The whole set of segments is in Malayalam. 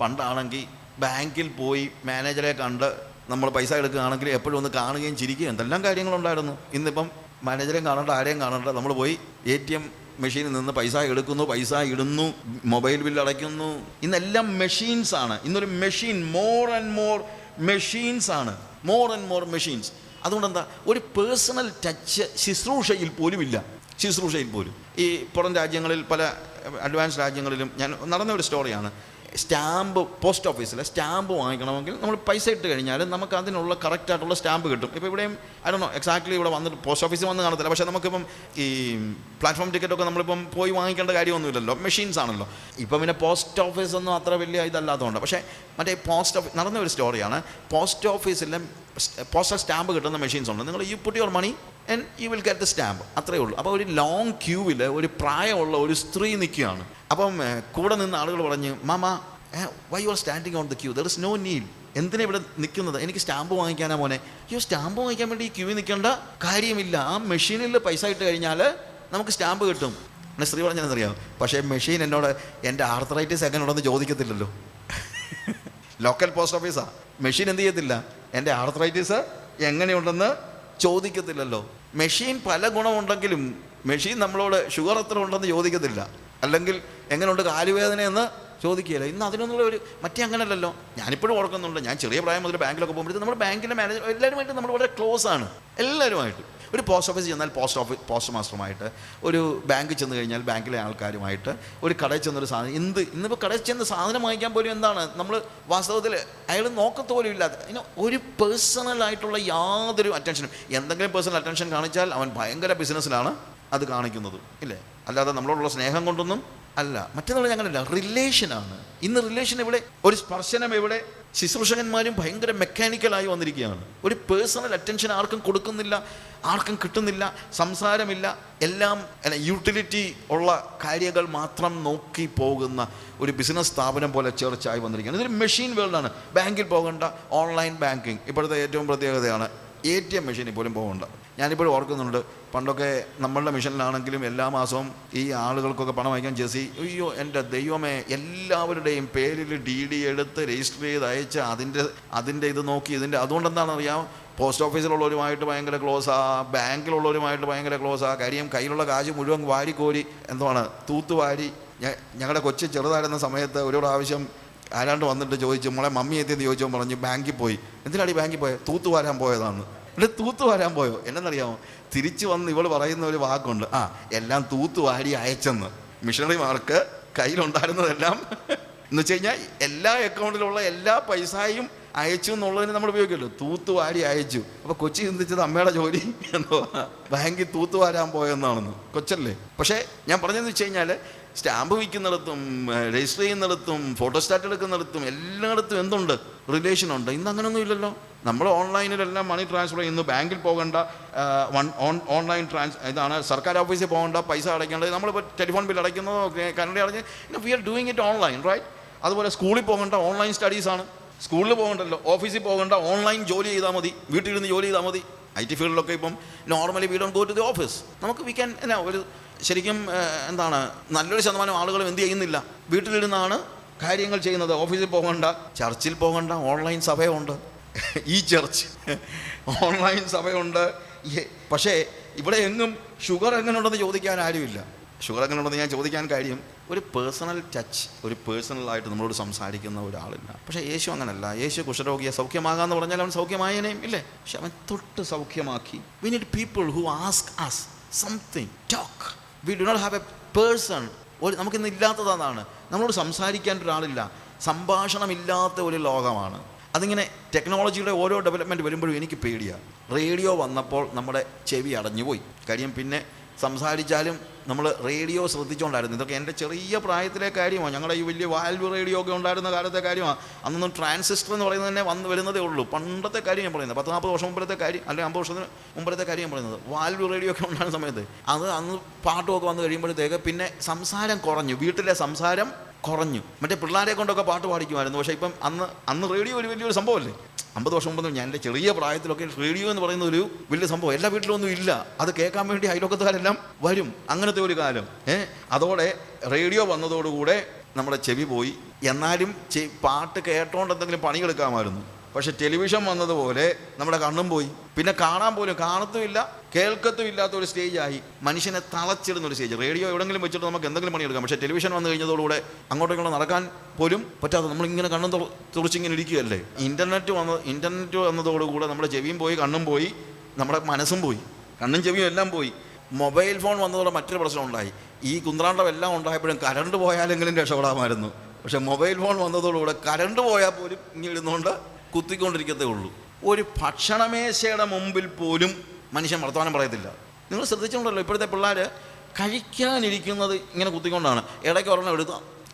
പണ്ടാണെങ്കിൽ ബാങ്കിൽ പോയി മാനേജറെ കണ്ട് നമ്മൾ പൈസ എടുക്കുകയാണെങ്കിൽ എപ്പോഴും ഒന്ന് കാണുകയും ചിരിക്കുകയും എന്തെല്ലാം കാര്യങ്ങളുണ്ടായിരുന്നു. ഇന്നിപ്പം മാനേജറെയും കാണണ്ട ആരെയും കാണണ്ട. നമ്മൾ പോയി എ ടി എം മെഷീനിൽ നിന്ന് പൈസ എടുക്കുന്നു പൈസ ഇടുന്നു മൊബൈൽ ബിൽ അടയ്ക്കുന്നു. ഇന്നെല്ലാം മെഷീൻസ് ആണ്. ഇന്നൊരു machine more and more machines ആണ്. More and more machines. അതുകൊണ്ട് എന്താ ഒരു പേഴ്സണൽ ടച്ച് ശുശ്രൂഷയിൽ പോലും ഇല്ല. ശുശ്രൂഷയിൽ പോലും. ഈ പുറം രാജ്യങ്ങളിൽ പല അഡ്വാൻസ് രാജ്യങ്ങളിലും ഞാൻ നടന്ന ഒരു സ്റ്റോറിയാണ് സ്റ്റാമ്പ് പോസ്റ്റ് ഓഫീസിലെ സ്റ്റാമ്പ് വാങ്ങിക്കണമെങ്കിൽ നമ്മൾ പൈസ ഇട്ട് കഴിഞ്ഞാൽ നമുക്ക് അതിനുള്ള കറക്റ്റ് ആയിട്ടുള്ള സ്റ്റാമ്പ് കിട്ടും. ഇപ്പോൾ ഇവിടെയും അതൊന്നോ എക്സാക്ട്ലി ഇവിടെ വന്നിട്ട് പോസ്റ്റ് ഓഫീസിൽ വന്ന് കാണത്തില്ല പക്ഷേ നമുക്കിപ്പം ഈ പ്ലാറ്റ്ഫോം ടിക്കറ്റൊക്കെ നമ്മളിപ്പം പോയി വാങ്ങിക്കേണ്ട കാര്യമൊന്നുമില്ലല്ലോ. മെഷീൻസ് ആണല്ലോ. ഇപ്പം പിന്നെ പോസ്റ്റ് ഓഫീസൊന്നും അത്ര വലിയ ഇതല്ലാത്തതുകൊണ്ട്. പക്ഷേ മറ്റേ പോസ്റ്റ് ഓഫീസ് നടന്ന ഒരു സ്റ്റോറിയാണ് പോസ്റ്റ് ഓഫീസിലെ പോസ്റ്റൽ സ്റ്റാമ്പ് കിട്ടുന്ന മെഷീൻസ് ഉണ്ട്. നിങ്ങൾ you put your money and you will get the stamp അത്രയേ ഉള്ളൂ. അപ്പോൾ ഒരു ലോങ് ക്യൂവിൽ ഒരു പ്രായമുള്ള ഒരു സ്ത്രീ നിൽക്കുകയാണ്. അപ്പം കൂടെ നിന്ന് ആളുകൾ പറഞ്ഞ് mama why you are standing on the queue there is no need എന്തിനാ ഇവിടെ നിൽക്കുന്നത്? എനിക്ക് സ്റ്റാമ്പ് വാങ്ങിക്കാനാ മോനെ. അയ്യോ സ്റ്റാമ്പ് വാങ്ങിക്കാൻ വേണ്ടി ഈ ക്യൂവിൽ നിൽക്കേണ്ട കാര്യമില്ല. ആ മെഷീനിൽ പൈസ ഇട്ട് കഴിഞ്ഞാൽ നമുക്ക് സ്റ്റാമ്പ് കിട്ടും. എന്നെ സ്ത്രീ പറഞ്ഞതെന്നറിയാം പക്ഷേ മെഷീൻ എന്നോട് എന്റെ ആർത്രൈറ്റിസ് എങ്ങനെ ഉണ്ടെന്ന് ചോദിക്കത്തില്ലല്ലോ ലോക്കൽ പോസ്റ്റ് ഓഫീസാണ് മെഷീൻ എന്ത് ചെയ്യത്തില്ല? എന്റെ ആർത്രൈറ്റിസ് എങ്ങനെയുണ്ടെന്ന് ചോദിക്കത്തില്ലല്ലോ. മെഷീൻ പല ഗുണമുണ്ടെങ്കിലും മെഷീൻ നമ്മളോട് ഷുഗർ എത്ര ഉണ്ടെന്ന് ചോദിക്കത്തില്ല. അല്ലെങ്കിൽ എങ്ങനെയുണ്ട് കാലുവേദനയെന്ന് ചോദിക്കുകയില്ല. ഇന്ന് അതിനൊന്നുള്ള ഒരു മറ്റേ അങ്ങനല്ലല്ലോ. ഞാനിപ്പോഴും ഓർക്കുന്നുണ്ട്. ഞാൻ ചെറിയ പ്രായം മുതൽ ബാങ്കിലൊക്കെ പോകുമ്പോഴത്തേക്ക് നമ്മുടെ ബാങ്കിലെ മാനേജർ എല്ലാവരുമായിട്ട് നമ്മൾ വളരെ ക്ലോസ് ആണ്. എല്ലാവരുമായിട്ട് ഒരു പോസ്റ്റ് ഓഫീസ് ചെന്നാൽ പോസ്റ്റ് ഓഫീസ് പോസ്റ്റ് മാസ്റ്ററുമായിട്ട് ഒരു ബാങ്കിൽ ചെന്ന് കഴിഞ്ഞാൽ ബാങ്കിലെ ആൾക്കാരുമായിട്ട് ഒരു കടയിൽ ചെന്നൊരു സാധനം എന്ത് ഇന്നിപ്പോൾ കടയിൽ ചെന്ന് സാധനം വാങ്ങിക്കാൻ പോലും എന്താണ്? നമ്മൾ വാസ്തവത്തിൽ അയാൾ നോക്കത്ത് പോലും ഇല്ലാതെ ഇങ്ങനെ ഒരു പേഴ്സണലായിട്ടുള്ള യാതൊരു അറ്റൻഷനും എന്തെങ്കിലും പേഴ്സണൽ അറ്റൻഷൻ കാണിച്ചാൽ അവൻ ഭയങ്കര ബിസിനസ്സിലാണ് അത് കാണിക്കുന്നത് ഇല്ലേ? അല്ലാതെ നമ്മളോടുള്ള സ്നേഹം കൊണ്ടൊന്നും അല്ല മറ്റന്നാൾ ഞങ്ങളല്ല റിലേഷനാണ് ഇന്ന് റിലേഷൻ ഇവിടെ ഒരു സ്പർശനം ഇവിടെ ശുശ്രൂഷകന്മാരും ഭയങ്കര മെക്കാനിക്കലായി വന്നിരിക്കുകയാണ്. ഒരു പേഴ്സണൽ അറ്റൻഷൻ ആർക്കും കൊടുക്കുന്നില്ല ആർക്കും കിട്ടുന്നില്ല സംസാരമില്ല. എല്ലാം യൂട്ടിലിറ്റി ഉള്ള കാര്യങ്ങൾ മാത്രം നോക്കി പോകുന്ന ഒരു ബിസിനസ് സ്ഥാപനം പോലെ ചേർച്ചായി വന്നിരിക്കുകയാണ്. ഇതൊരു മെഷീൻ വേൾഡാണ് ബാങ്കിൽ പോകേണ്ട ഓൺലൈൻ ബാങ്കിങ് ഇപ്പോഴത്തെ ഏറ്റവും പ്രത്യേകതയാണ് എ ടി എം മെഷീനിൽ പോലും പോകണ്ട ഞാനിപ്പോഴും ഓർക്കുന്നുണ്ട്. പണ്ടൊക്കെ നമ്മളുടെ മിഷനിലാണെങ്കിലും എല്ലാ മാസവും ഈ ആളുകൾക്കൊക്കെ പണം അയക്കാൻ ജെസി അയ്യോ എന്റെ ദൈവമേ എല്ലാവരുടെയും പേരിൽ ഡി ഡി എടുത്ത് രജിസ്റ്റർ ചെയ്ത് അയച്ച് അതിന്റെ അതിന്റെ ഇത് നോക്കി ഇതിന്റെ അതുകൊണ്ട് എന്താണെന്ന് അറിയാം? പോസ്റ്റ് ഓഫീസിലുള്ളവരുമായിട്ട് ഭയങ്കര ക്ലോസാ ബാങ്കിലുള്ളവരുമായിട്ട് ഭയങ്കര ക്ലോസാ കാര്യം കയ്യിലുള്ള കാശ് മുഴുവൻ വാരിക്കോരി എന്താണ് തൂത്തുവാരി ഞങ്ങളുടെ കൊച്ചു ചെറുതായിരുന്ന സമയത്ത് ഒരു പ്രാവശ്യം ആരാണ്ട് വന്നിട്ട് ചോദിച്ചു മോളെ മമ്മി എത്തിയെന്ന് ചോദിച്ചോ പറഞ്ഞു ബാങ്കിൽ പോയി. എന്തിനാണ് ഈ ബാങ്കിൽ പോയത് തൂത്ത് വരാൻ പോയതാണ് എന്നിട്ട് തൂത്ത് വരാൻ പോയോ? എന്നറിയാമോ തിരിച്ചു വന്ന് ഇവൾ പറയുന്ന ഒരു വാക്കുണ്ട്. ആ എല്ലാം തൂത്ത് വാരി അയച്ചെന്ന്. മിഷണറിമാർക്ക് കയ്യിലുണ്ടായിരുന്നതെല്ലാം എന്ന് വെച്ച് കഴിഞ്ഞാൽ എല്ലാ അക്കൗണ്ടിലുള്ള എല്ലാ പൈസയും അയച്ചു എന്നുള്ളതിന് നമ്മൾ ഉപയോഗിക്കുമല്ലോ തൂത്ത് വാരി അയച്ചു. അപ്പൊ കൊച്ചി ചിന്തിച്ചത് അമ്മയുടെ ജോലി എന്തോ? ബാങ്കിൽ തൂത്ത് വാരാൻ പോയെന്നാണെന്ന്. കൊച്ചല്ലേ? പക്ഷേ ഞാൻ പറഞ്ഞതെന്ന് വെച്ച് കഴിഞ്ഞാൽ സ്റ്റാമ്പ് വിൽക്കുന്നിടത്തും രജിസ്റ്റർ ചെയ്യുന്നിടത്തും ഫോട്ടോസ്റ്റാറ്റ് എടുക്കുന്നിടത്തും എല്ലായിടത്തും എന്തുണ്ട്? റിലേഷൻ ഉണ്ട്. ഇന്ന് അങ്ങനെയൊന്നും ഇല്ലല്ലോ. നമ്മൾ ഓൺലൈനിലെല്ലാം മണി ട്രാൻസ്ഫർ ചെയ്യുന്നു. ബാങ്കിൽ പോകേണ്ട ഓൺലൈൻ ട്രാൻസ് ഇതാണ്. സർക്കാർ ഓഫീസിൽ പോകേണ്ട പൈസ അടയ്ക്കേണ്ടത് നമ്മളിപ്പോൾ ടെലിഫോൺ ബിൽ അടയ്ക്കുന്നതോ current അടഞ്ഞ് we are doing it online right അതുപോലെ സ്കൂളിൽ പോകേണ്ട ഓൺലൈൻ സ്റ്റഡീസാണ് സ്കൂളിൽ പോകണ്ടല്ലോ ഓഫീസിൽ പോകേണ്ട ഓൺലൈൻ ജോലി ചെയ്താൽ മതി. വീട്ടിലിരുന്ന് ജോലി ചെയ്താൽ മതി. ഐ ടി ഫീൽഡിലൊക്കെ ഇപ്പം normally we don't go to the office നമുക്ക് വി ക്യാൻ എന്നാ ഒരു ശരിക്കും എന്താണ് നല്ലൊരു ശതമാനം ആളുകളും എന്ത് ചെയ്യുന്നില്ല. വീട്ടിലിരുന്നാണ് കാര്യങ്ങൾ ചെയ്യുന്നത്. ഓഫീസിൽ പോകണ്ട ചർച്ചിൽ പോകണ്ട ഓൺലൈൻ സഭയുണ്ട്. ഈ ചർച്ച് ഓൺലൈൻ സഭയുണ്ട്. പക്ഷേ ഇവിടെ എങ്ങും ഷുഗർ എങ്ങനെയുണ്ടെന്ന് ചോദിക്കാൻ ആരുമില്ല. ഷുഗർ എങ്ങനെയുണ്ടെന്ന് ഞാൻ ചോദിക്കാൻ കാര്യം ഒരു പേഴ്സണൽ ടച്ച് ഒരു പേഴ്സണലായിട്ട് നമ്മളോട് സംസാരിക്കുന്ന ഒരാളില്ല. പക്ഷേ യേശു അങ്ങനല്ല. യേശു കുഷ്ഠരോഗിയെ സൗഖ്യമാകാമെന്ന് പറഞ്ഞാൽ അവൻ സൗഖ്യമായനേയും ഇല്ലേ? പക്ഷെ അവൻ തൊട്ട് സൗഖ്യമാക്കി. We need people who ask us something talk we do not have a person ഒരു നമുക്കിന്ന് ഇല്ലാത്തതാണ് നമ്മളോട് സംസാരിക്കാൻ ഒരാളില്ല. സംഭാഷണമില്ലാത്ത ഒരു ലോകമാണ്. അതിങ്ങനെ ടെക്നോളജിയുടെ ഓരോ ഡെവലപ്മെന്റ് വരുമ്പോഴും എനിക്ക് പേടിയാണ് റേഡിയോ വന്നപ്പോൾ നമ്മുടെ ചെവി അടഞ്ഞുപോയി. കാര്യം പിന്നെ സംസാരിച്ചാലും നമ്മൾ റേഡിയോ ശ്രദ്ധിച്ചുകൊണ്ടായിരുന്നു ഇതൊക്കെ എന്റെ ചെറിയ പ്രായത്തിലെ കാര്യമാണ്. ഞങ്ങളുടെ ഈ വലിയ വാൽവ് റേഡിയോ ഒക്കെ ഉണ്ടായിരുന്ന കാലത്തെ കാര്യമാണ്. അന്നൊന്നും ട്രാൻസിസ്റ്റർ എന്ന് പറയുന്നത് തന്നെ വന്ന് വരുന്നതേ ഉള്ളൂ. പണ്ടത്തെ കാര്യം ഞാൻ പറയുന്നത്. പത്ത് നാൽപ്പത് വർഷം മുമ്പത്തെ കാര്യം അല്ലെങ്കിൽ അമ്പത് വർഷത്തിന് മുമ്പത്തെ കാര്യം ഞാൻ പറയുന്നത്. വാൽവ് റേഡിയോ ഒക്കെ ഉണ്ടായിരുന്ന സമയത്ത് അത് അന്ന് പാട്ടുമൊക്കെ വന്ന് കഴിയുമ്പോഴത്തേക്ക് പിന്നെ സംസാരം കുറഞ്ഞു. വീട്ടിലെ സംസാരം കുറഞ്ഞു. മറ്റേ പിള്ളേരെ കൊണ്ടൊക്കെ പാട്ട് പാടിക്കുമായിരുന്നു. പക്ഷേ ഇപ്പം അന്ന് അന്ന് റേഡിയോ ഒരു വലിയൊരു സംഭവമല്ലേ? അമ്പത് വർഷം മുമ്പ് ഞാൻ എന്റെ ചെറിയ പ്രായത്തിലൊക്കെ റേഡിയോ എന്ന് പറയുന്ന ഒരു വലിയ സംഭവം. എല്ലാ വീട്ടിലൊന്നും ഇല്ല. അത് കേൾക്കാൻ വേണ്ടി അയലോക്കത്തുകാരെല്ലാം വരും. അങ്ങനത്തെ ഒരു കാലം. ഏ? അതോടെ റേഡിയോ വന്നതോടുകൂടെ നമ്മുടെ ചെവി പോയി. എന്നാലും പാട്ട് കേട്ടോണ്ട് എന്തെങ്കിലും പണിയെടുക്കാമായിരുന്നു. പക്ഷെ ടെലിവിഷൻ വന്നതുപോലെ നമ്മുടെ കണ്ണും പോയി. പിന്നെ കാണാൻ പോലും കാണത്തുമില്ല കേൾക്കത്തും ഇല്ലാത്ത ഒരു സ്റ്റേജായി മനുഷ്യനെ തളച്ചിടുന്ന ഒരു സ്റ്റേജ്. റേഡിയോ എവിടെങ്കിലും വെച്ചിട്ട് നമുക്ക് എന്തെങ്കിലും പണിയെടുക്കാം. പക്ഷേ ടെലിവിഷൻ വന്നു കഴിഞ്ഞതോടുകൂടെ അങ്ങോട്ടും ഇങ്ങോട്ടും നടക്കാൻ പോലും പറ്റാതെ നമ്മളിങ്ങനെ കണ്ണും തുറച്ചിങ്ങനെ ഇരിക്കുകയല്ലേ? ഇന്റർനെറ്റ് വന്ന ഇന്റർനെറ്റ് വന്നതോടുകൂടെ നമ്മുടെ ചെവിയും പോയി കണ്ണും പോയി നമ്മുടെ മനസ്സും പോയി കണ്ണും ചെവിയും എല്ലാം പോയി. മൊബൈൽ ഫോൺ വന്നതോടെ മറ്റൊരു പ്രശ്നം ഉണ്ടായി. ഈ കുന്ത്രാണ്ടം എല്ലാം ഉണ്ടായപ്പോഴും കരണ്ട് പോയാലെങ്കിലും രക്ഷപ്പെടാമായിരുന്നു. പക്ഷേ മൊബൈൽ ഫോൺ വന്നതോടുകൂടെ കരണ്ട് പോയാൽ പോലും ഇങ്ങനെ ഇടുന്നുകൊണ്ട് കുത്തിക്കൊണ്ടിരിക്കത്തേ ഉള്ളൂ. ഒരു ഭക്ഷണമേശയുടെ മുമ്പിൽ പോലും മനുഷ്യൻ വർത്തമാനം പറയത്തില്ല. നിങ്ങൾ ശ്രദ്ധിച്ചുകൊണ്ടല്ലോ ഇപ്പോഴത്തെ പിള്ളേർ കഴിക്കാനിരിക്കുന്നത് ഇങ്ങനെ കുത്തിക്കൊണ്ടാണ്. ഇടയ്ക്ക് ഒരെണ്ണം എടുത്ത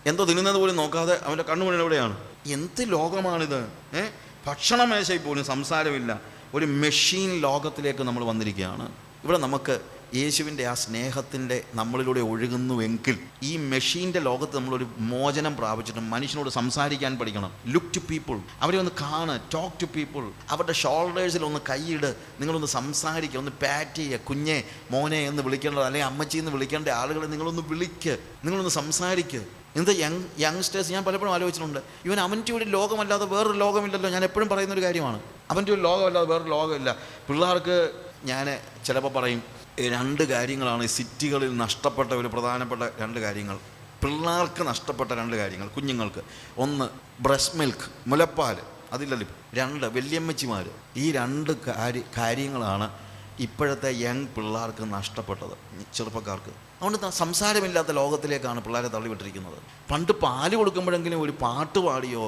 എന്തോ തിന്നുന്നത് പോലും നോക്കാതെ അവന്റെ കണ്ണുമണി എവിടെയാണ്? എന്ത് ലോകമാണിത്? ഏ? ഭക്ഷണമേശയിൽ പോലും സംസാരമില്ല. ഒരു മെഷീൻ ലോകത്തിലേക്ക് നമ്മൾ വന്നിരിക്കുകയാണ്. ഇവിടെ നമുക്ക് യേശുവിന്റെ ആ സ്നേഹത്തിന്റെ നമ്മളിലൂടെ ഒഴുകുന്നുവെങ്കിൽ ഈ മെഷീന്റെ ലോകത്ത് നമ്മളൊരു മോചനം പ്രാപിച്ചിട്ട് മനുഷ്യനോട് സംസാരിക്കാൻ പഠിക്കണം. ലുക്ക് ടു പീപ്പിൾ അവരെ ഒന്ന് കാണ് ടോക്ക് ടു പീപ്പിൾ അവരുടെ ഷോൾഡേഴ്സിൽ ഒന്ന് കൈയിട്. നിങ്ങളൊന്ന് സംസാരിക്കുക. ഒന്ന് പാറ്റ് ചെയ്യുക. കുഞ്ഞെ മോനെ എന്ന് വിളിക്കേണ്ടത് അല്ലെങ്കിൽ അമ്മച്ചി എന്ന് വിളിക്കേണ്ട ആളുകളെ നിങ്ങളൊന്ന് വിളിക്ക്. നിങ്ങളൊന്ന് സംസാരിക്കുക എന്താ യങ് യങ്സ്റ്റേഴ്സ് ഞാൻ പലപ്പോഴും ആലോചിച്ചിട്ടുണ്ട്. ഇവൻ അവന്റെ ഒരു ലോകമല്ലാതെ വേറൊരു ലോകമില്ലല്ലോ. ഞാൻ എപ്പോഴും പറയുന്നൊരു കാര്യമാണ്. അവന്റെ ഒരു ലോകമല്ലാതെ വേറൊരു ലോകമില്ല. പിള്ളേർക്ക് ഞാൻ ചിലപ്പോൾ പറയും "ഈ രണ്ട് കാര്യങ്ങളാണ് സിറ്റികളിൽ നഷ്ടപ്പെട്ട ഒരു പ്രധാനപ്പെട്ട രണ്ട് കാര്യങ്ങൾ. പിള്ളേർക്ക് നഷ്ടപ്പെട്ട രണ്ട് കാര്യങ്ങൾ കുഞ്ഞുങ്ങൾക്ക്. ഒന്ന് ബ്രസ്റ്റ് മിൽക്ക് മുലപ്പാൽ അതില്ലല്ലോ രണ്ട് വല്യമ്മച്ചിമാർ ഈ രണ്ട് കാര്യ കാര്യങ്ങളാണ് ഇപ്പോഴത്തെ യങ് പിള്ളേർക്ക് നഷ്ടപ്പെട്ടത് ചെറുപ്പക്കാർക്ക്. അതുകൊണ്ട് സംസാരമില്ലാത്ത ലോകത്തിലേക്കാണ് പിള്ളേരെ തള്ളിവിട്ടിരിക്കുന്നത്. പണ്ട് പാൽ കൊടുക്കുമ്പോഴെങ്കിലും ഒരു പാട്ട് പാടിയോ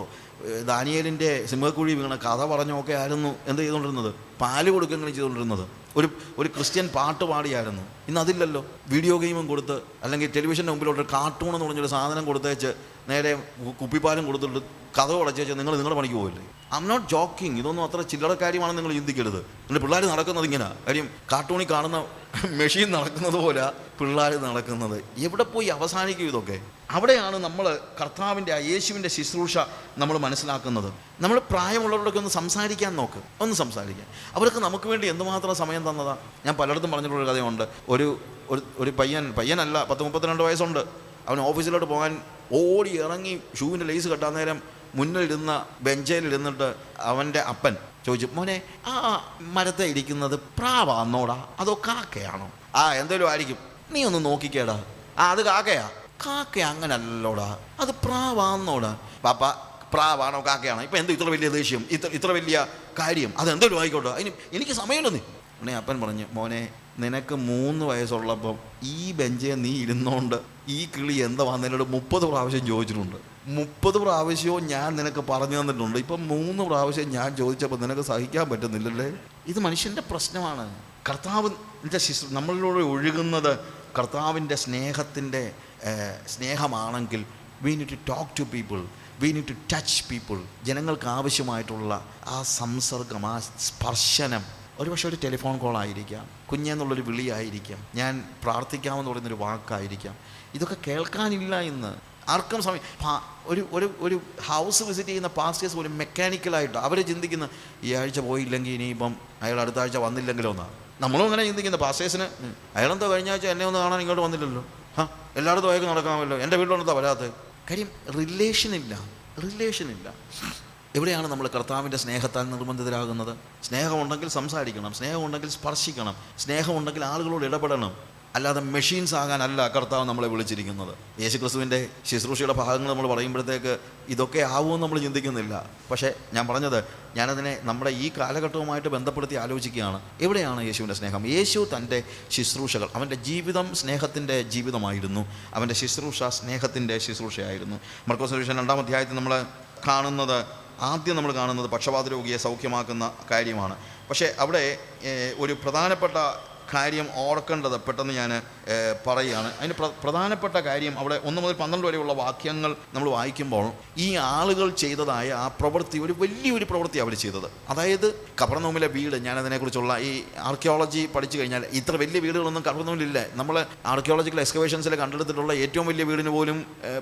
ദാനിയേലിന്റെ സിംഹക്കുഴി വീണ കഥ പറഞ്ഞോ ഒക്കെ ആയിരുന്നു എന്ത് ചെയ്തുകൊണ്ടിരുന്നത്? പാൽ കൊടുക്കുകയും ചെയ്തുകൊണ്ടിരുന്നത്. ഒരു ഒരു ക്രിസ്ത്യൻ പാട്ട് പാടിയായിരുന്നു. ഇന്ന് അതില്ലല്ലോ. വീഡിയോ ഗെയിമും കൊടുത്ത് അല്ലെങ്കിൽ ടെലിവിഷന്റെ മുമ്പിലോട്ട് കാർട്ടൂൺ എന്ന് പറഞ്ഞൊരു സാധനം കൊടുത്തേച്ച് നേരെ കുപ്പിപ്പാലും കൊടുത്തിട്ട് കഥ ഉടച്ചു നിങ്ങൾ നിങ്ങളുടെ പണിക്ക് പോകില്ലേ ഐ എം നോട്ട് ജോക്കിങ് ഇതൊന്നും അത്ര ചില്ലറ കാര്യമാണെന്ന് നിങ്ങൾ ചിന്തിക്കരുത്. നിങ്ങൾ പിള്ളേർ നടക്കുന്നത് ഇങ്ങനെ. കാര്യം കാർട്ടൂണിൽ കാണുന്ന മെഷീൻ നടക്കുന്നത് പോലെ പിള്ളേർ നടക്കുന്നത്. എവിടെ പോയി അവസാനിക്കും ഇതൊക്കെ? അവിടെയാണ് നമ്മൾ കർത്താവിന്റെ ആ യേശുവിന്റെ ശുശ്രൂഷ നമ്മൾ മനസ്സിലാക്കുന്നത്. നമ്മൾ പ്രായമുള്ളവരോടൊക്കെ ഒന്ന് സംസാരിക്കാൻ നോക്ക്. ഒന്ന് സംസാരിക്കാൻ. അവർക്ക് നമുക്ക് വേണ്ടി എന്തുമാത്രം സമയം തന്നതാ? ഞാൻ പലയിടത്തും പറഞ്ഞിട്ടുള്ളൊരു കഥയുണ്ട്. ഒരു ഒരു പയ്യൻ പയ്യനല്ല പത്ത് മുപ്പത്തിരണ്ട് വയസ്സുണ്ട്. അവൻ ഓഫീസിലോട്ട് പോകാൻ ഓടി ഇറങ്ങി ഷൂവിന്റെ ലേസ് കെട്ടാൻ നേരം മുന്നിലിരുന്ന ബെഞ്ചയിലിരുന്നിട്ട് അവന്റെ അപ്പൻ ചോദിച്ചു മോനെ ആ മരത്തെ ഇരിക്കുന്നത് പ്രാവാന്നോടാ? അതോ കാക്കയാണോ? ആ എന്തേലും ആയിരിക്കും. നീ ഒന്ന് നോക്കിക്കേടാ. ആ അത് കാക്കയാ? കാക്ക അങ്ങനല്ലോടാ. അത് പ്രാവാന്നോടാ. പാപ്പ പ്രാവാണോ കാക്കയാണോ? ഇപ്പം എന്ത് ഇത്ര വലിയ ദേഷ്യം? ഇത്ര ഇത്ര വലിയ കാര്യം? അത് എന്തേലും ആയിക്കോട്ടെ. അതിന് എനിക്ക് സമയമുണ്ടെന്ന് ഉടനെ അപ്പൻ പറഞ്ഞു മോനെ നിനക്ക് മൂന്ന് വയസ്സുള്ളപ്പം ഈ ബെഞ്ചേ നീ ഇരുന്നോണ്ട് ഈ കിളി എന്താ വന്നതിനോട് മുപ്പത് പ്രാവശ്യം ചോദിച്ചിട്ടുണ്ട്. മുപ്പത് പ്രാവശ്യവും ഞാൻ നിനക്ക് പറഞ്ഞു തന്നിട്ടുണ്ട്. ഇപ്പം മൂന്ന് പ്രാവശ്യം ഞാൻ ചോദിച്ചപ്പോൾ നിനക്ക് സഹിക്കാൻ പറ്റുന്നില്ലല്ലേ? ഇത് മനുഷ്യന്റെ പ്രശ്നമാണ്. കർത്താവിന്റെ ശിശു നമ്മളിലൂടെ ഒഴുകുന്നത് കർത്താവിന്റെ സ്നേഹത്തിന്റെ സ്നേഹമാണെങ്കിൽ we need to talk to people we need to touch people ജനങ്ങൾക്ക് ആവശ്യമായിട്ടുള്ള ആ സംസർഗം ആ സ്പർശനം ഒരുപക്ഷെ ഒരു ടെലിഫോൺ കോൾ ആയിരിക്കാം കുഞ്ഞെന്നുള്ളൊരു വിളിയായിരിക്കാം ഞാൻ പ്രാർത്ഥിക്കാമെന്ന് പറയുന്നൊരു വാക്കായിരിക്കാം. ഇതൊക്കെ കേൾക്കാനില്ല ഇന്ന്. ആർക്കും സമയം ഒരു ഒരു ഒരു ഹൗസ് വിസിറ്റ് ചെയ്യുന്ന പാസ്റ്റേഴ്സ് പോലും മെക്കാനിക്കലായിട്ട് അവർ ചിന്തിക്കുന്ന ഈ ആഴ്ച പോയില്ലെങ്കിൽ ഇനിയിപ്പം അയാൾ അടുത്ത ആഴ്ച വന്നില്ലെങ്കിലോ എന്നാണ് നമ്മളും അങ്ങനെ ചിന്തിക്കുന്ന പാസ്റ്റേഴ്സിന് അയാളെന്തോ കഴിഞ്ഞ ആഴ്ച എന്നെ ഒന്ന് കാണാൻ ഇങ്ങോട്ട് വന്നില്ലല്ലോ. ഹാ എല്ലായിടത്തും അയാൾക്ക് നടക്കാമല്ലോ. എന്റെ വീട്ടിലെന്താ വരാത്തത്? കാര്യം റിലേഷനില്ല റിലേഷനില്ല എവിടെയാണ് നമ്മൾ കർത്താവിന്റെ സ്നേഹത്താൽ നിർബന്ധിതരാകുന്നത്? സ്നേഹമുണ്ടെങ്കിൽ സംസാരിക്കണം സ്നേഹമുണ്ടെങ്കിൽ സ്പർശിക്കണം സ്നേഹമുണ്ടെങ്കിൽ ആളുകളോട് ഇടപെടണം. അല്ലാതെ മെഷീൻസ് ആകാനല്ല കർത്താവ് നമ്മളെ വിളിച്ചിരിക്കുന്നത്. യേശുക്രിസ്തുവിന്റെ ശുശ്രൂഷയുടെ ഭാഗങ്ങൾ നമ്മൾ പറയുമ്പോഴത്തേക്ക് ഇതൊക്കെ ആവുമെന്ന് നമ്മൾ ചിന്തിക്കുന്നില്ല. പക്ഷേ ഞാൻ പറഞ്ഞത് ഞാനതിനെ നമ്മുടെ ഈ കാലഘട്ടവുമായിട്ട് ബന്ധപ്പെടുത്തി ആലോചിക്കുകയാണ്. എവിടെയാണ് യേശുവിന്റെ സ്നേഹം? യേശു തന്റെ ശുശ്രൂഷകൾ അവന്റെ ജീവിതം സ്നേഹത്തിന്റെ ജീവിതമായിരുന്നു. അവന്റെ ശുശ്രൂഷ സ്നേഹത്തിന്റെ ശുശ്രൂഷയായിരുന്നു. മർക്കോസ് രണ്ടാം അധ്യായത്തിൽ നമ്മൾ കാണുന്നത് ആദ്യം നമ്മൾ കാണുന്നത് പക്ഷപാത രോഗിയെ സൗഖ്യമാക്കുന്ന കാര്യമാണ്. പക്ഷേ അവിടെ ഒരു പ്രധാനപ്പെട്ട കാര്യം ഓർക്കേണ്ടത് പെട്ടെന്ന് ഞാൻ പറയുകയാണ്. അതിന് പ്രധാനപ്പെട്ട കാര്യം അവിടെ ഒന്ന് മുതൽ പന്ത്രണ്ട് വരെയുള്ള വാക്യങ്ങൾ നമ്മൾ വായിക്കുമ്പോൾ ഈ ആളുകൾ ചെയ്തതായ ആ പ്രവൃത്തി ഒരു വലിയൊരു പ്രവൃത്തി അവർ ചെയ്തത്. അതായത് കബർനൂമിലെ വീട് ഞാൻ അതിനെക്കുറിച്ചുള്ള ഈ ആർക്കിയോളജി പഠിച്ചു കഴിഞ്ഞാൽ ഇത്ര വലിയ വീടുകളൊന്നും കബർനോമിലില്ല. നമ്മൾ ആർക്കിയോളജിക്കൽ എക്സ്കവേഷൻസിൽ കണ്ടെടുത്തിട്ടുള്ള ഏറ്റവും വലിയ വീടിന് പോലും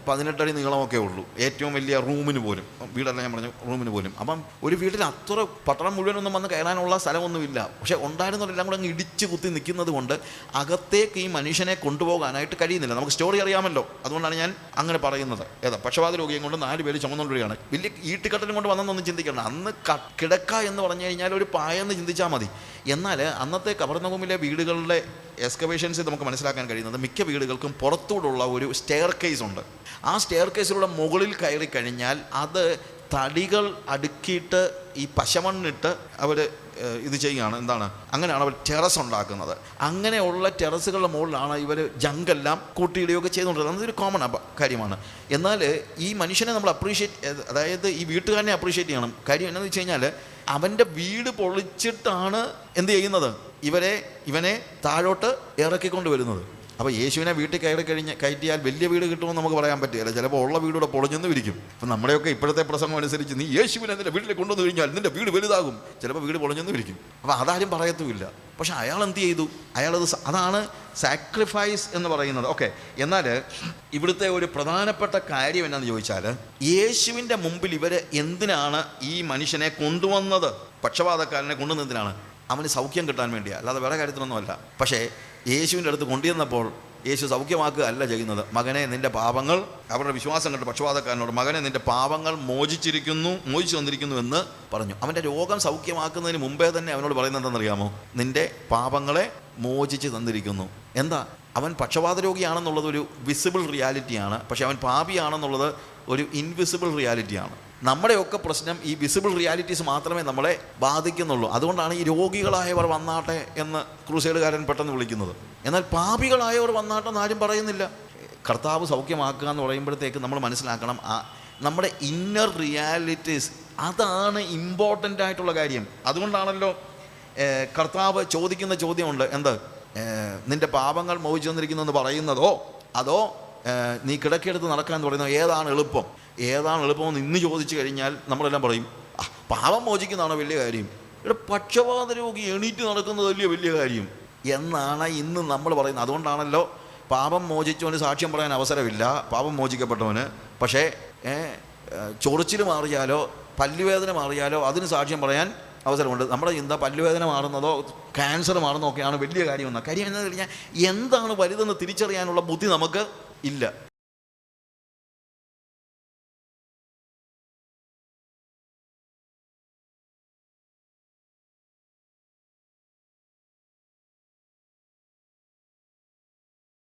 പതിനെട്ടടി നീളമൊക്കെ ഉള്ളൂ. ഏറ്റവും വലിയ റൂമിന് പോലും. വീടല്ല ഞാൻ പറഞ്ഞു റൂമിന് പോലും. അപ്പം ഒരു വീട്ടിൽ അത്ര പട്ടണം മുഴുവനൊന്നും വന്ന് കയറാനുള്ള സ്ഥലമൊന്നുമില്ല. പക്ഷേ ഉണ്ടായിരുന്നവരെല്ലാം കൂടെ അങ്ങ് ഇടിച്ച് കുത്തി നിൽക്കുന്നത് കൊണ്ട് അകത്തേക്ക് ഈ മനുഷ്യനെ കൊണ്ടുപോകാനായിട്ട് കഴിയുന്നില്ല. നമുക്ക് സ്റ്റോറി അറിയാമല്ലോ. അതുകൊണ്ടാണ് ഞാൻ അങ്ങനെ പറയുന്നത്. ഏതാ? പക്ഷപാത രോഗിയും കൊണ്ട് നാല് പേര് ചുമന്നുകൊണ്ടിരിക്കുകയാണ്. വലിയ ഈട്ടിക്കട്ടലും കൊണ്ട് വന്നെന്നൊന്നും ചിന്തിക്കണം അന്ന് കിടക്ക എന്ന് പറഞ്ഞു കഴിഞ്ഞാൽ ഒരു പായെന്ന് ചിന്തിച്ചാൽ മതി. എന്നാൽ അന്നത്തെ കവർണഭൂമിയിലെ വീടുകളുടെ എക്സ്കവേഷൻസ് നമുക്ക് മനസ്സിലാക്കാൻ കഴിയുന്നത് മിക്ക വീടുകൾക്കും പുറത്തൂടുള്ള ഒരു സ്റ്റെയർ കേസ് ഉണ്ട്. ആ സ്റ്റെയർ കേസിലൂടെ മുകളിൽ കയറി കഴിഞ്ഞാൽ അത് തടികൾ അടുക്കിയിട്ട് ഈ പശമണ്ണിട്ട് അവർ ഇത് ചെയ്യുകയാണ്. എന്താണ്? അങ്ങനെയാണ് അവർ ടെറസ് ഉണ്ടാക്കുന്നത്. അങ്ങനെയുള്ള ടെറസുകളുടെ മുകളിലാണ് ഇവർ ജങ്കെല്ലാം കൂട്ടിയിടുകയൊക്കെ ചെയ്തുകൊണ്ടിരുന്നത്. അതൊരു കോമൺ കാര്യമാണ്. എന്നാൽ ഈ മനുഷ്യനെ നമ്മൾ അപ്രീഷിയേറ്റ് അതായത് ഈ വീട്ടുകാരനെ അപ്രീഷിയേറ്റ് ചെയ്യണം. കാര്യം എന്നാന്ന് വെച്ച് കഴിഞ്ഞാൽ അവന്റെ വീട് പൊളിച്ചിട്ടാണ് എന്ത് ചെയ്യുന്നത്? ഇവരെ ഇവനെ താഴോട്ട് ഇറക്കിക്കൊണ്ട് വരുന്നത്. അപ്പോൾ യേശുവിനെ വീട്ടിൽ കയറി കഴിഞ്ഞ് കയറ്റിയാൽ വലിയ വീട് കിട്ടുമെന്ന് നമുക്ക് പറയാൻ പറ്റില്ല. ചിലപ്പോൾ ഉള്ള വീടൂടെ പൊളിഞ്ഞെന്ന് വിരിക്കും. അപ്പം നമ്മുടെയൊക്കെ ഇപ്പോഴത്തെ പ്രസംഗം അനുസരിച്ച് നീ യേശുവിനെ നിന്റെ വീട്ടിൽ കൊണ്ടുവന്ന് കഴിഞ്ഞാൽ നിന്റെ വീട് വലുതാകും. ചിലപ്പോൾ വീട് പൊളഞ്ഞെന്ന് വിരിക്കും. അപ്പോൾ അതാരും പറയത്തുമില്ല. പക്ഷേ അയാൾ എന്ത് ചെയ്തു? അയാളത് അതാണ് സാക്രിഫൈസ് എന്ന് പറയുന്നത്. ഓക്കെ എന്നാൽ ഇവിടുത്തെ ഒരു പ്രധാനപ്പെട്ട കാര്യം എന്നാന്ന് ചോദിച്ചാൽ യേശുവിന്റെ മുമ്പിൽ ഇവർ എന്തിനാണ് ഈ മനുഷ്യനെ കൊണ്ടുവന്നത്? പക്ഷപാതക്കാരനെ കൊണ്ടുവന്നതിനാണ് അവന് സൗഖ്യം കിട്ടാൻ വേണ്ടിയാണ് അല്ലാതെ വേറെ കാര്യത്തിനൊന്നുമല്ല പക്ഷേ യേശുവിന്റെ അടുത്ത് കൊണ്ടുവന്നപ്പോൾ യേശു സൗഖ്യമാക്കുക അല്ല ചെയ്യുന്നത്. മകനെ നിന്റെ പാപങ്ങൾ അവരുടെ വിശ്വാസം കണ്ട് പക്ഷപാതക്കാരനോട് മകനെ നിന്റെ പാപങ്ങൾ മോചിച്ചിരിക്കുന്നു മോചിച്ചു വന്നിരിക്കുന്നു എന്ന് പറഞ്ഞു. അവന്റെ രോഗം സൗഖ്യമാക്കുന്നതിന് മുമ്പേ തന്നെ അവനോട് പറയുന്നത് എന്താണെന്നറിയാമോ? നിന്റെ പാപങ്ങളെ മോചിച്ച് തന്നിരിക്കുന്നു. എന്താ? അവൻ പക്ഷപാത രോഗിയാണെന്നുള്ളത് ഒരു വിസിബിൾ റിയാലിറ്റിയാണ് പക്ഷെ അവൻ പാപിയാണെന്നുള്ളത് ഒരു ഇൻവിസിബിൾ റിയാലിറ്റിയാണ് നമ്മുടെയൊക്കെ പ്രശ്നം ഈ വിസിബിൾ റിയാലിറ്റീസ് മാത്രമേ നമ്മളെ ബാധിക്കുന്നുള്ളൂ. അതുകൊണ്ടാണ് ഈ രോഗികളായവർ വന്നാട്ടെ എന്ന് ക്രൂസേഡുകാരൻ പെട്ടെന്ന് വിളിക്കുന്നത്. എന്നാൽ പാപികളായവർ വന്നാട്ടെ എന്ന് ആരും പറയുന്നില്ല. കർത്താവ് സൗഖ്യമാക്കുക എന്ന് പറയുമ്പോഴത്തേക്ക് നമ്മൾ മനസ്സിലാക്കണം ആ നമ്മുടെ ഇന്നർ റിയാലിറ്റീസ് അതാണ് ഇമ്പോർട്ടന്റ് ആയിട്ടുള്ള കാര്യം. അതുകൊണ്ടാണല്ലോ കർത്താവ് ചോദിക്കുന്ന ചോദ്യമുണ്ട്. എന്ത്? നിന്റെ പാപങ്ങൾ മോഹിച്ചു വന്നിരിക്കുന്നു എന്ന് പറയുന്നതോ അതോ നീ കിടക്കെടുത്ത് നടക്കാൻ പറയുന്നത് ഏതാണ് എളുപ്പം? ഏതാണ് എളുപ്പമെന്ന് ഇന്ന് ചോദിച്ചു കഴിഞ്ഞാൽ നമ്മളെല്ലാം പറയും പാപം മോചിക്കുന്നതാണോ വലിയ കാര്യം. ഇവിടെ പക്ഷപാത രോഗി എണീറ്റ് നടക്കുന്നത് വലിയ വലിയ കാര്യം. എന്നാണ് ഇന്ന് നമ്മൾ പറയുന്നത്. അതുകൊണ്ടാണല്ലോ പാപം മോചിച്ചവന് സാക്ഷ്യം പറയാൻ അവസരമില്ല. പാപം മോചിക്കപ്പെട്ടവന് പക്ഷേ ചൊറിച്ചിൽ മാറിയാലോ പല്ലുവേദന മാറിയാലോ അതിന് സാക്ഷ്യം പറയാൻ അവസരമുണ്ട് നമ്മുടെ ചിന്ത പല്ലുവേദന മാറുന്നതോ ക്യാൻസർ മാറുന്നതോ ഒക്കെയാണ് വലിയ കാര്യമെന്ന കാര്യം എന്ന് കഴിഞ്ഞാൽ എന്താണ് വലുതെന്ന് തിരിച്ചറിയാനുള്ള ബുദ്ധി നമുക്ക് ഇല്ല.